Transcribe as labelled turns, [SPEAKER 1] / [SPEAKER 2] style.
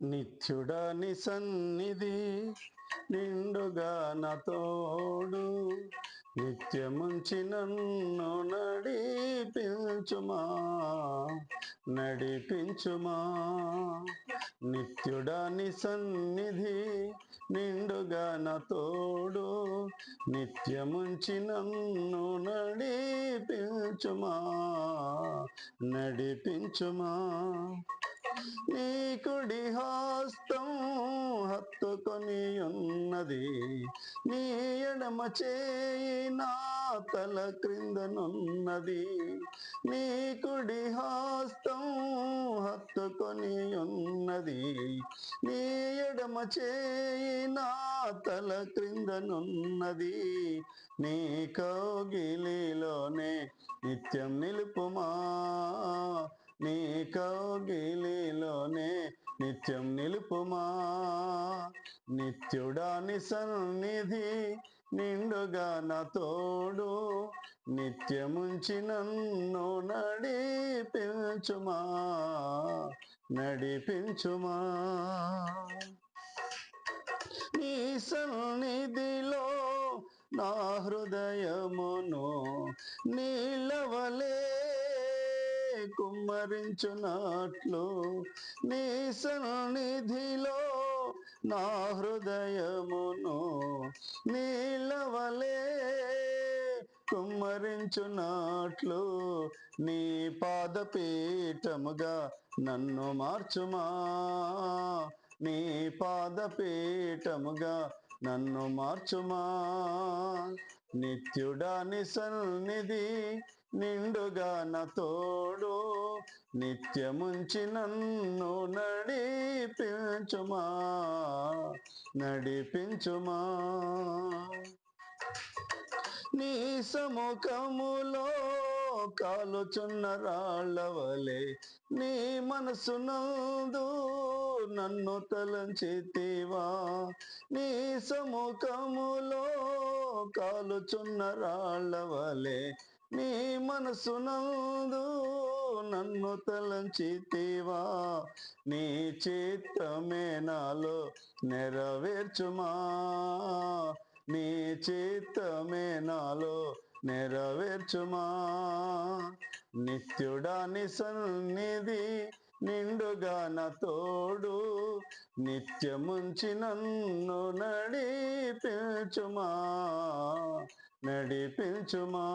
[SPEAKER 1] నిత్యుడని సన్నిధి నిండుగా నతోడు నిత్యముంచి నన్ను నడిపించుమా నడిపించుమా. నిత్యుడని సన్నిధి నిండుగా నతోడు నిత్యముంచి నన్ను నడిపించుమా నడిపించుమా. నీ కుడి హస్తం హత్తుకొని ఉన్నది నీ ఎడమ చేయి నా తల క్రిందనున్నది. నీ కుడి హస్తం హత్తుకొని ఉన్నది నీ ఎడమ చేయి నా తల క్రిందనున్నది. నీ కౌగిలిలోనే నిత్యం నిలుపుమా నీ కౌగిలిలోనే నిత్యం నిలుపుమా? నిత్యుడాని సన్నిధి నిండుగా నా తోడు నిత్యముంచి నన్ను నడిపించుమా? నడిపించుమా? నీ సన్నిధిలో నా హృదయమును నీలవలే కుమ్మరించునట్లు నీ సన్నిధిలో నా హృదయమును నీలవలే. కుమ్మరించున్నట్లు నీ పాదపీఠముగా నన్ను మార్చుమా? నీ పాదపీఠముగా నన్ను మార్చుమా? నిత్యుడాని సన్నిధి నిండుగా నా తోడు నిత్యముంచి నన్ను నడిపించుమా నడిపించుమా. నీ సముఖములో కాలుచున్న రాళ్ళవలే నీ మనసు నందు నన్ను తలంచితివా నీ సముఖములో కాలుచున్న రాళ్ళవలే నీ మనసునందు నన్ను తలంచితివా? నీ చిత్తమే నాలో నెరవేర్చుమా? నీ చిత్తమే నాలో నెరవేర్చుమా? నిత్యుడాని సన్నిధి నిండుగా తోడు నిత్యముంచి నన్ను నడిపించుమా నడిపించుమా.